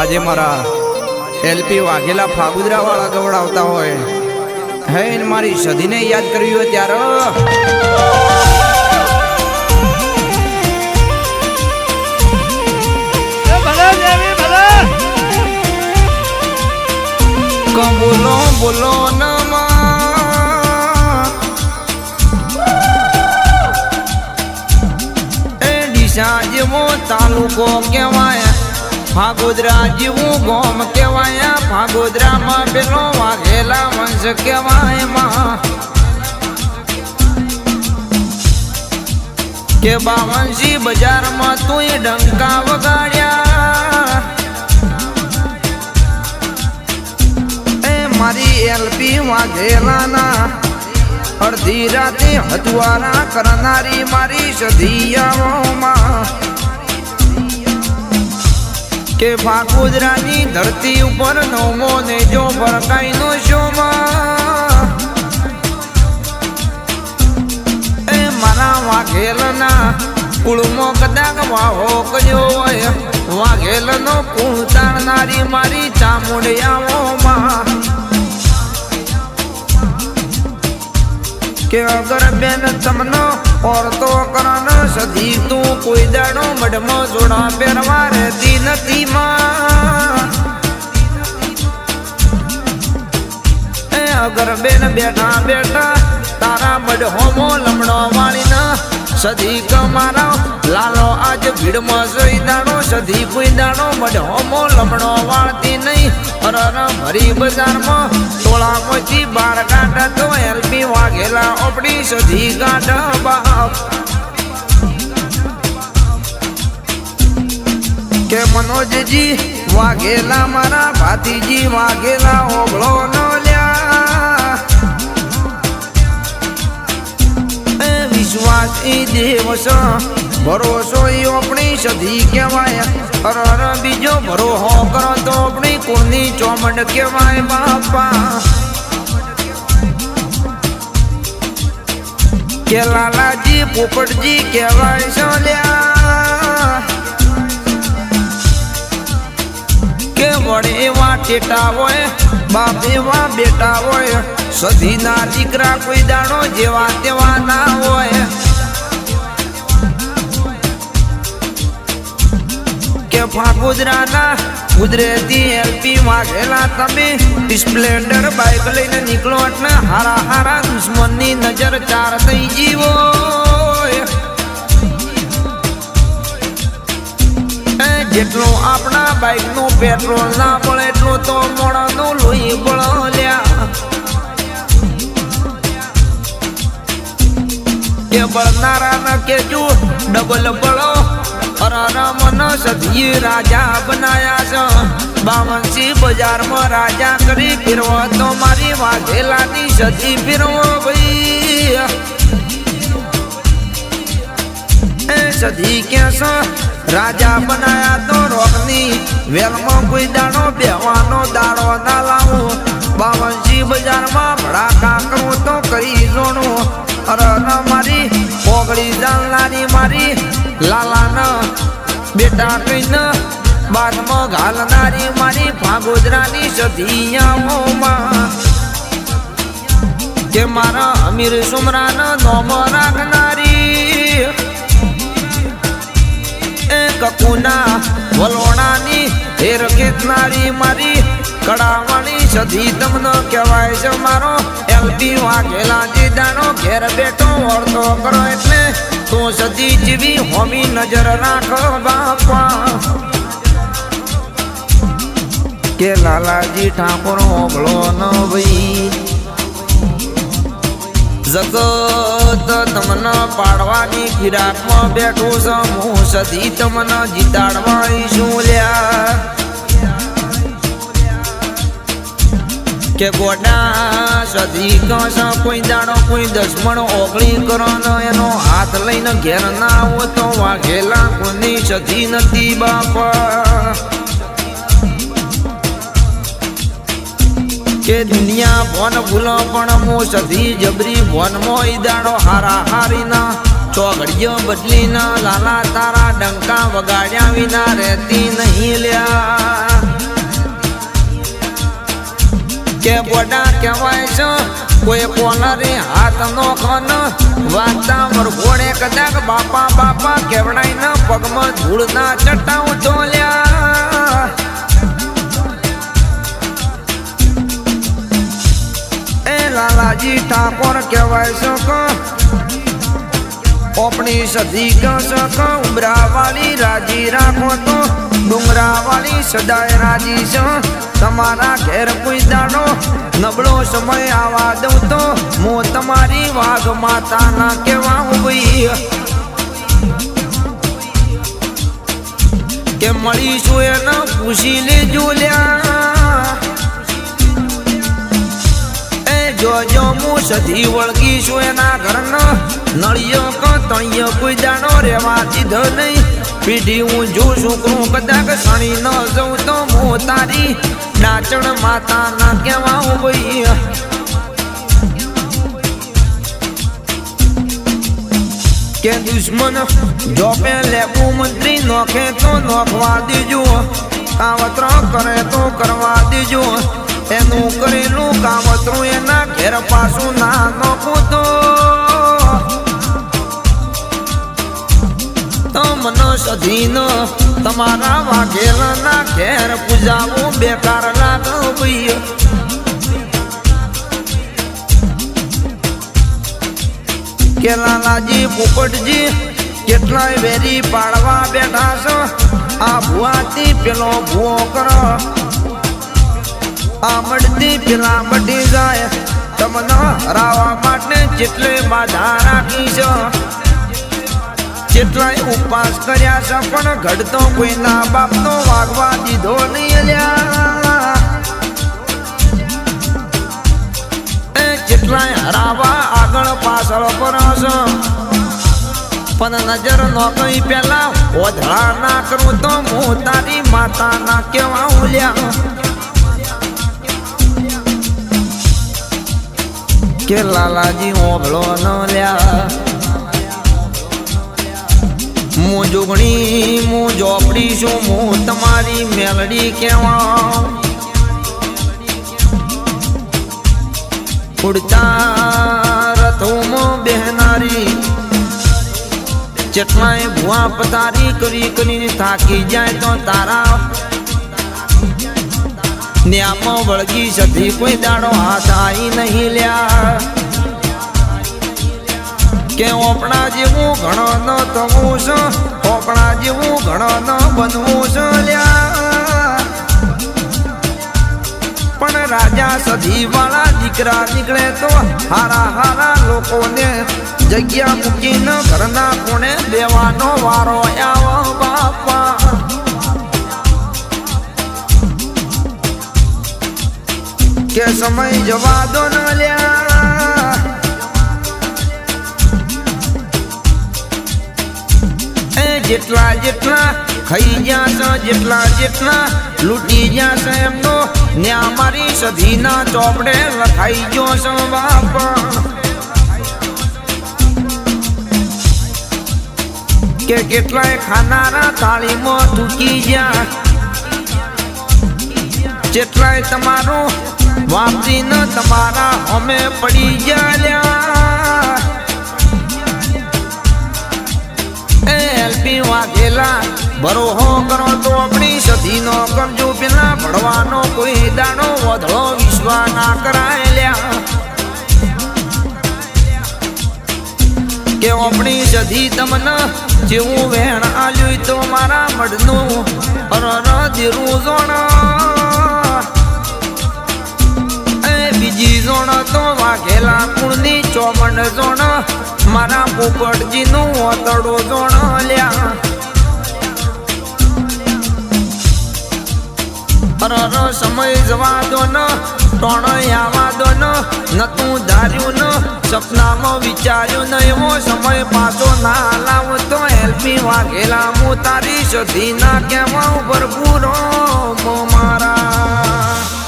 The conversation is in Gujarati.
આજે મારા એલપી વાઘેલા ફાબુદરા વાળા ગવડાવતા હોય. હે મારી સદીને યાદ કરવી હોય ત્યારે. બોલો બોલો નમા એ ડીસા જેવો તાલુકો કહેવાય ફાગોદરા જીવું ગોમ કહેવાય ફાગોદરામાં પેલો વાઘેલા વંશ કેવાયમાં. કે બાવનસી બજારમાં તુંય ડંકા વગાડ્યા. એ મારી એલપી વાઘેલાના અડધી રાતે હજવારા કરનારી મારી સધિયાઓમાં કે ફાકુદરાની ધરતી ઉપર નવમો ને જો ભરકાઈનો શોમાં એ મારા વાઘેલના કુળમો કદાક વાહો કર્યો હોય. વાઘેલનો કુળ તારનારી મારી ચામુંડિયાઓમાં. કે અગર બેન તમનો ઓરતો કરન સધી, તું કોઈ દાડો મઢમાં જોડા પહેરવા રહેતી નથી. બેઠા બેઠા, તારા મઢ હોમો લમણો વાળીના. સધી કમારા, લાલો આજ ભીડમાં જોઈ દાડો સધી કોઈ દાડો મઢ હોમો લમણો વાળતી નહીં. અરર ભરી બજારમાં મોચી બાર કાઢા તો એલપી વાઘેલા ઓપડી. સધી ગાઢ બાપ. કે મનોજજી વાઘેલા મારા ભાતીજી વાઘેલા ઓગળો ન લ્યા. વિશ્વાસ એ ભરોસો એ આપણી સધી કહેવાય. અર અર બીજો ભરોહો કરો તો આપણી કોની ચોમડ કહેવાય બાપા. કે લાલાજી, પોપટજી કહેવાય સોલ્યા કે વડે એવા ટેટા હોય બાપ એવા બેટા હોય. સધીના દીકરા કોઈ દાણો જેવા તેવા ના હોય. કે ફાગુદરાના કુદરતી એલપી વાઘેલા તમે, સ્પ્લેન્ડર બાઇક લઈને નીકળો એટલે હારા હારા દુશ્મનની નજર ચાર થઈ જીવો જેટલો આપણા બાઇકનું પેટ્રોલ ના પડે એટલો તો મોડાનું એ બળનારા કેજુ ડબલ બળો. રામ મન રાજા બનાયા છે. બાવનસી બજારમાં રાજા કરી ફેરવો તો મારી વાઘેલાની સધી ફેરવો ભાઈ. સધી ક્યાં રાજા બનાયા તો રોકની વેલમાં કોઈ દાડો બેવાનો દાડો ના લાવું. બાવનસી બજારમાં ભડાકા કરું તો કરી જોણું. મારી, ઓગળી જાણનારી મારી, લાલાના, બેટા કહીને બાદમાં ઘાલનારી મારી, ભાગોદરાની સધિયાઓમાં. કે મારા અમીર સુમરાના નોમ રાખનારી. એ કકુના વલોણાની હેર ખેતનારી મારી, કડાવાણી સધી તમને કહેવાય છે મારો. એલટી વાઘેલા જીદાનો ઘેર બેઠો વળતો કરો એટલે તું સધી જીવી હોમી નજર રાખ બાપા. કે લાલાજી ઠાકોર ઓગળો ન ભાઈ. જગત તમને પાડવાની ફિરાકમાં બેઠું છું. હું સદી તમને જીતાડવા શું લ્યા. કે ગોડા સદી કશ કોઈ દાડો કોઈ દસમણ ઓગળી કરો એનો હાથ લઈને ઘેર ના આવો તો વાઘેલા કોની સદી નથી બાપા. છે દુનિયા ફોન ભૂલો પણ હું સધી જબરી ફોન મો ઈદાડો હારા હારીના ચોઘડીઓ બદલીના, લાલા તારા ડંકા વગાડ્યા વિના રહેતી નહીં લ્યા. કે બોડા કહેવાય છે, કોઈ પોલરે હાથ નો ખન વાતા મરઘોડે કદાચ બાપા બાપા કેવડાઈ ના પગમાં ધૂળ ના ચટાવું લાલાજી ઠાકોર કહેવાય શકો. ઓપણી સધી કસક ઉમરા વાળી રાજી રાખો તો. ડુંગરાવાળી સદાય રાજી છો. તમારા ઘેર કોઈ દાડો નબળો સમય આવા દઉં તો. હું તમારી વાઘ માતાના કેવા ભાઈ. કે મળીશું એને પૂછી લેજો લ્યા. જોજો હું સધી વળગીશું એના ઘરનો નળિયો ક તળિયો કોઈ દાણો રેવા દીધો નહીં. પીઢી હું જોઉં છોકરું કદાચ શણી ન જઉં તો હું તારી નાચણ માતા ના કેવા હું ભાઈ કે દુશ્મન જોપે લેવું મંત્રી નોખે તો નોખવા દેજો. કાવતરો કરે તો કરવા દેજો. એનું કરેલું હતું, એના ઘેર પાછું ના નોખું તો તમન સધીન તમારા વાઘેલાના ઘેર પૂજાવું બેકાર લાગ ભાઈ કે લાલાજી પોપટજી કેટલાય વેરી પાડવા બેઠા છો? આ ભુવાથી પેલો ભૂવો કરો. આ મળતી પેલા મટી જાય. તમને હરાવા માટે જેટલે બાધા રાખી છો. જેટલાય ઉપવાસ કર્યા છે, પણ ઘડતો કોઈના બાપનો વાગવા દીધો નહીં લ્યા જેટલાય હરાવા આગળ પાછળ પરસ પણ નજર નો કઈ પેલા ઓધળા ના કરું તો હું તારી માતા ના કેવા ઉલ્યા કે લાલાજી ઓભળો ન લ્યા. હું જોગણી, હું જોપડી છું, હું તમારી મેલડી કેવા ઉડતા રથોમાં બેહનારી ચટલાય ભુવા પતારી કરી કરીને થાકી જાય તો તારા ન્યામાં વળગી જતી કોઈ દાડો હાથ આવી નહીં લ્યા. કે ઓપણા જેવું ઘણો ન થવું છે, ઓપણા જેવું ઘણો ન બનવું છે લ્યા. પણ રાજા સધી વાળા દીકરા નીકળે તો હારા હારા લોકોને જગ્યા મૂકીને ઘરના કોણે દેવાનો વારો આવો બાપા. કે સમય જવા દો ન લ્યા. એ જેટલા જેટલા ખાઈ ગયા છે, જેટલા જેટલા લૂંટી ગયા છે એમનો ન્યા મારી સધીના ચોપડે લખાઈ ગયો છો બાપા. કે કેટલાય ખાનારા થાળીમાં ચૂકી ગયા. જેટલાય તમારું વાપરીને તમારા અમે પડી ગયા એ એલપી વાઘેલા બરોહો કરો તો આપણી સધીનો કરજો પેલા ભણવાનો કોઈ દાડો વધો વિશ્વા ના કરાયલ્યા. કે આપણી સધી તમને જેવું વેણ આલ્યું તો મારા મઢનું અરર દીરું જોણ. જોણ તો વાઘેલા કુળની ચોમંડ જોણ, મારા પોપટજીનું ઓતડો જોણ લ્યા. અરર સમય જવા દો ન ટોણ આવા દો ન નતું ધાર્યું ન, સપનામાં વિચાર્યું ન, એવો સમય પાછો ના લાવતો, એલપી વાઘેલા હું તારી સધી ના કહેવા ઉપર પૂરો મારા.